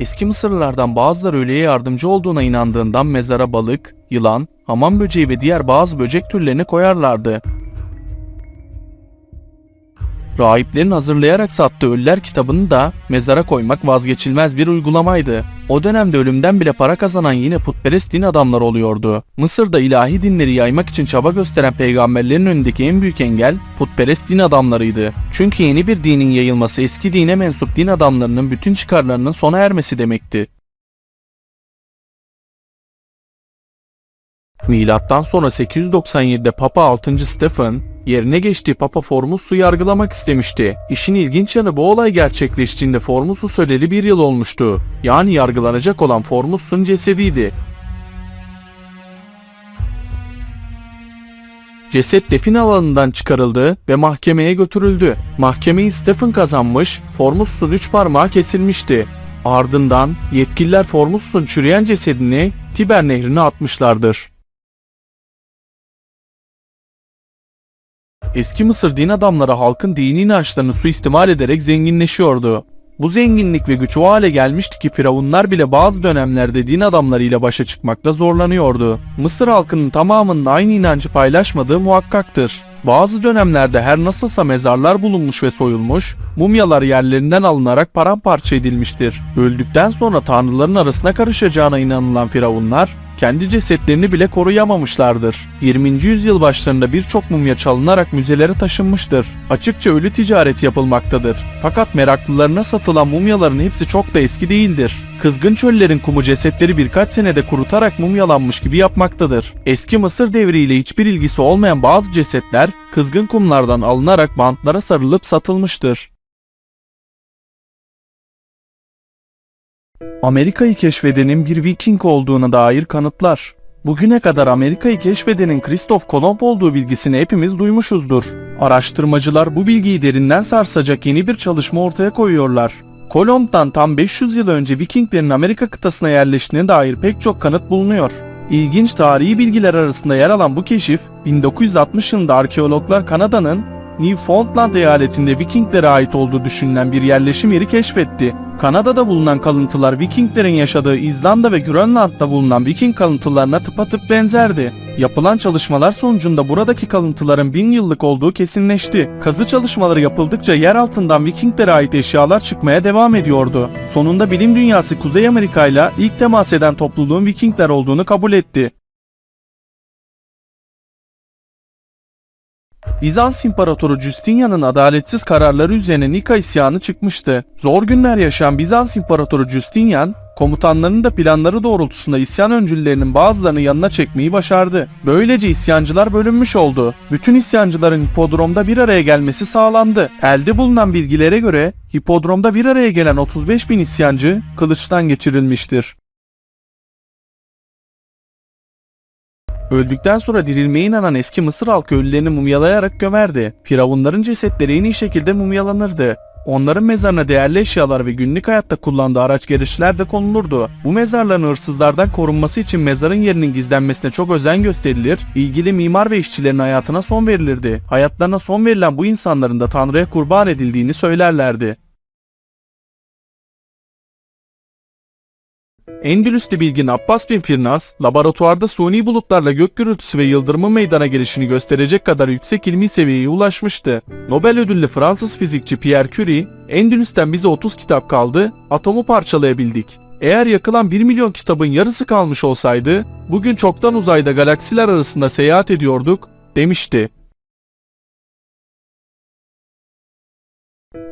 Eski Mısırlılardan bazıları ölüye yardımcı olduğuna inandığından mezara balık, yılan, hamam böceği ve diğer bazı böcek türlerini koyarlardı. Rahiplerin hazırlayarak sattığı Ölüler kitabını da mezara koymak vazgeçilmez bir uygulamaydı. O dönemde ölümden bile para kazanan yine putperest din adamları oluyordu. Mısır'da ilahi dinleri yaymak için çaba gösteren peygamberlerin önündeki en büyük engel putperest din adamlarıydı. Çünkü yeni bir dinin yayılması eski dine mensup din adamlarının bütün çıkarlarının sona ermesi demekti. Milattan sonra 897'de Papa 6. Stephen yerine geçtiği Papa Formus'u yargılamak istemişti. İşin ilginç yanı bu olay gerçekleştiğinde Formus'u öleli bir yıl olmuştu. Yani yargılanacak olan Formus'un cesediydi. Ceset defin alanından çıkarıldı ve mahkemeye götürüldü. Mahkemeyi Stephen kazanmış, Formus'un üç parmağı kesilmişti. Ardından yetkililer Formus'un çürüyen cesedini Tiber nehrine atmışlardır. Eski Mısır din adamları halkın dini inançlarını suistimal ederek zenginleşiyordu. Bu zenginlik ve güç o hale gelmişti ki firavunlar bile bazı dönemlerde din adamlarıyla başa çıkmakta zorlanıyordu. Mısır halkının tamamının aynı inancı paylaşmadığı muhakkaktır. Bazı dönemlerde her nasılsa mezarlar bulunmuş ve soyulmuş, mumyalar yerlerinden alınarak paramparça edilmiştir. Öldükten sonra tanrıların arasına karışacağına inanılan firavunlar, kendi cesetlerini bile koruyamamışlardır. 20. yüzyıl başlarında birçok mumya çalınarak müzelere taşınmıştır. Açıkça ölü ticareti yapılmaktadır. Fakat meraklılarına satılan mumyaların hepsi çok da eski değildir. Kızgın çöllerin kumu cesetleri birkaç senede kurutarak mumyalanmış gibi yapmaktadır. Eski Mısır devriyle hiçbir ilgisi olmayan bazı cesetler kızgın kumlardan alınarak bantlara sarılıp satılmıştır. Amerika'yı keşfedenin bir Viking olduğuna dair kanıtlar. Bugüne kadar Amerika'yı keşfedenin Kristof Kolomb olduğu bilgisini hepimiz duymuşuzdur. Araştırmacılar bu bilgiyi derinden sarsacak yeni bir çalışma ortaya koyuyorlar. Kolomb'dan tam 500 yıl önce Vikinglerin Amerika kıtasına yerleştiğine dair pek çok kanıt bulunuyor. İlginç tarihi bilgiler arasında yer alan bu keşif, 1960 yılında arkeologlar Kanada'nın Newfoundland eyaletinde Vikinglere ait olduğu düşünülen bir yerleşim yeri keşfetti. Kanada'da bulunan kalıntılar Vikinglerin yaşadığı İzlanda ve Grönland'da bulunan Viking kalıntılarına tıpatıp benzerdi. Yapılan çalışmalar sonucunda buradaki kalıntıların bin yıllık olduğu kesinleşti. Kazı çalışmaları yapıldıkça yer altından Vikinglere ait eşyalar çıkmaya devam ediyordu. Sonunda bilim dünyası Kuzey Amerika ile ilk temas eden topluluğun Vikingler olduğunu kabul etti. Bizans İmparatoru Justinian'ın adaletsiz kararları üzerine Nika isyanı çıkmıştı. Zor günler yaşayan Bizans İmparatoru Justinian, komutanlarının da planları doğrultusunda isyan öncüllerinin bazılarını yanına çekmeyi başardı. Böylece isyancılar bölünmüş oldu. Bütün isyancıların hipodromda bir araya gelmesi sağlandı. Elde bulunan bilgilere göre hipodromda bir araya gelen 35 bin isyancı kılıçtan geçirilmiştir. Öldükten sonra dirilmeye inanan eski Mısır halkı ölülerini mumyalayarak gömerdi. Firavunların cesetleri en iyi şekilde mumyalanırdı. Onların mezarına değerli eşyalar ve günlük hayatta kullandığı araç gereçler de konulurdu. Bu mezarların hırsızlardan korunması için mezarın yerinin gizlenmesine çok özen gösterilir, ilgili mimar ve işçilerin hayatına son verilirdi. Hayatlarına son verilen bu insanların da Tanrı'ya kurban edildiğini söylerlerdi. Endülüslü bilgin Abbas bin Firnas, laboratuvarda suni bulutlarla gök gürültüsü ve yıldırımın meydana gelişini gösterecek kadar yüksek ilmi seviyeye ulaşmıştı. Nobel ödüllü Fransız fizikçi Pierre Curie, Endülüs'ten bize 30 kitap kaldı, atomu parçalayabildik. Eğer yakılan 1 milyon kitabın yarısı kalmış olsaydı, bugün çoktan uzayda galaksiler arasında seyahat ediyorduk, demişti.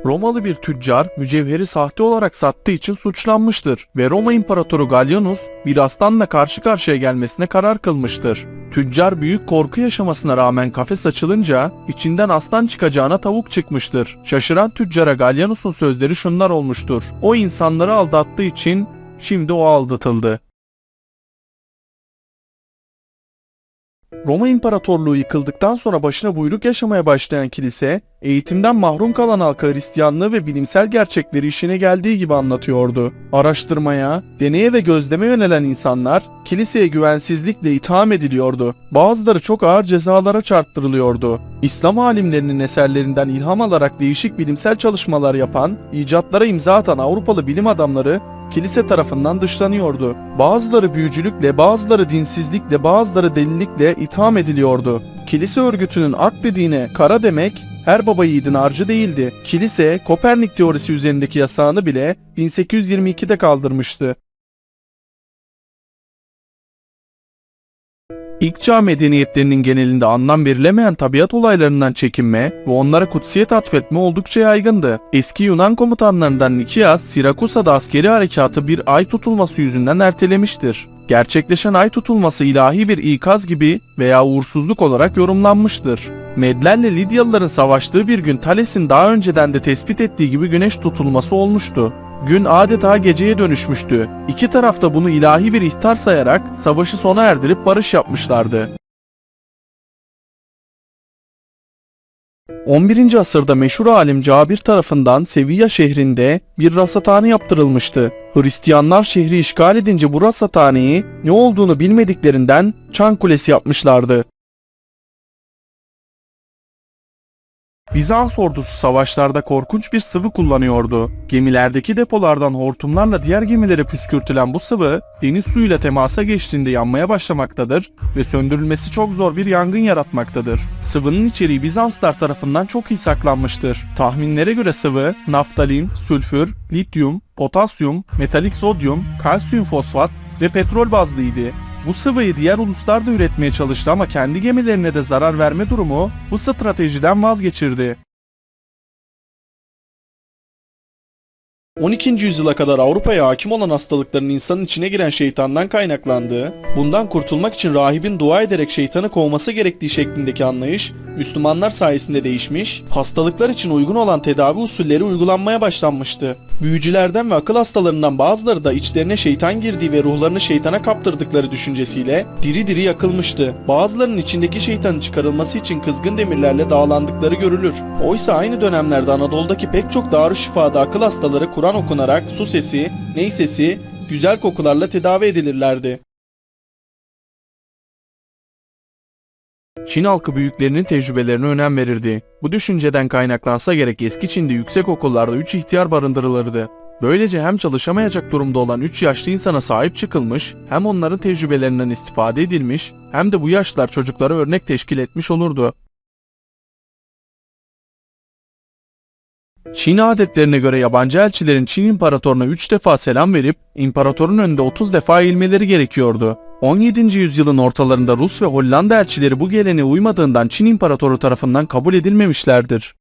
Romalı bir tüccar mücevheri sahte olarak sattığı için suçlanmıştır ve Roma İmparatoru Gallienus bir aslanla karşı karşıya gelmesine karar kılmıştır. Tüccar büyük korku yaşamasına rağmen kafes açılınca içinden aslan çıkacağına tavuk çıkmıştır. Şaşıran tüccara Gallienus'un sözleri şunlar olmuştur. O insanları aldattığı için şimdi o aldatıldı. Roma İmparatorluğu yıkıldıktan sonra başına buyruk yaşamaya başlayan kilise, eğitimden mahrum kalan halka Hristiyanlığı ve bilimsel gerçekleri işine geldiği gibi anlatıyordu. Araştırmaya, deneye ve gözleme yönelen insanlar kiliseye güvensizlikle itham ediliyordu. Bazıları çok ağır cezalara çarptırılıyordu. İslam alimlerinin eserlerinden ilham alarak değişik bilimsel çalışmalar yapan, icatlara imza atan Avrupalı bilim adamları kilise tarafından dışlanıyordu. Bazıları büyücülükle, bazıları dinsizlikle, bazıları delilikle itham ediliyordu. Kilise örgütünün ak dediğine kara demek her baba yiğidin harcı değildi. Kilise Kopernik teorisi üzerindeki yasağını bile 1822'de kaldırmıştı. İlk çağ medeniyetlerinin genelinde anlam verilemeyen tabiat olaylarından çekinme ve onlara kutsiyet atfetme oldukça yaygındı. Eski Yunan komutanlarından Nikias, Sirakusa'da askeri harekatı bir ay tutulması yüzünden ertelemiştir. Gerçekleşen ay tutulması ilahi bir ikaz gibi veya uğursuzluk olarak yorumlanmıştır. Medlerle Lidyalıların savaştığı bir gün Thales'in daha önceden de tespit ettiği gibi güneş tutulması olmuştu. Gün adeta geceye dönüşmüştü. İki taraf da bunu ilahi bir ihtar sayarak savaşı sona erdirip barış yapmışlardı. 11. asırda meşhur alim Cabir tarafından Sevilla şehrinde bir rasathane yaptırılmıştı. Hristiyanlar şehri işgal edince bu rasathaneyi ne olduğunu bilmediklerinden çan kulesi yapmışlardı. Bizans ordusu savaşlarda korkunç bir sıvı kullanıyordu. Gemilerdeki depolardan hortumlarla diğer gemilere püskürtülen bu sıvı deniz suyuyla temasa geçtiğinde yanmaya başlamaktadır ve söndürülmesi çok zor bir yangın yaratmaktadır. Sıvının içeriği Bizanslar tarafından çok iyi saklanmıştır. Tahminlere göre sıvı naftalin, sülfür, lityum, potasyum, metalik sodyum, kalsiyum fosfat ve petrol bazlıydı. Bu sıvıyı diğer uluslar da üretmeye çalıştı ama kendi gemilerine de zarar verme durumu bu stratejiden vazgeçirdi. 12. yüzyıla kadar Avrupa'ya hakim olan hastalıkların insanın içine giren şeytandan kaynaklandığı, bundan kurtulmak için rahibin dua ederek şeytanı kovması gerektiği şeklindeki anlayış, Müslümanlar sayesinde değişmiş, hastalıklar için uygun olan tedavi usulleri uygulanmaya başlanmıştı. Büyücülerden ve akıl hastalarından bazıları da içlerine şeytan girdiği ve ruhlarını şeytana kaptırdıkları düşüncesiyle diri diri yakılmıştı. Bazılarının içindeki şeytanın çıkarılması için kızgın demirlerle dağlandıkları görülür. Oysa aynı dönemlerde Anadolu'daki pek çok darüşşifada akıl hastaları Kur'an okunarak su sesi, ney sesi, güzel kokularla tedavi edilirlerdi. Çin halkı büyüklerinin tecrübelerine önem verirdi. Bu düşünceden kaynaklansa gerek eski Çin'de yüksek okullarda 3 ihtiyar barındırılırdı. Böylece hem çalışamayacak durumda olan 3 yaşlı insana sahip çıkılmış, hem onların tecrübelerinden istifade edilmiş, hem de bu yaşlar çocuklara örnek teşkil etmiş olurdu. Çin adetlerine göre yabancı elçilerin Çin imparatoruna 3 defa selam verip imparatorun önünde 30 defa eğilmeleri gerekiyordu. 17. yüzyılın ortalarında Rus ve Hollanda elçileri bu geleneğe uymadığından Çin imparatoru tarafından kabul edilmemişlerdir.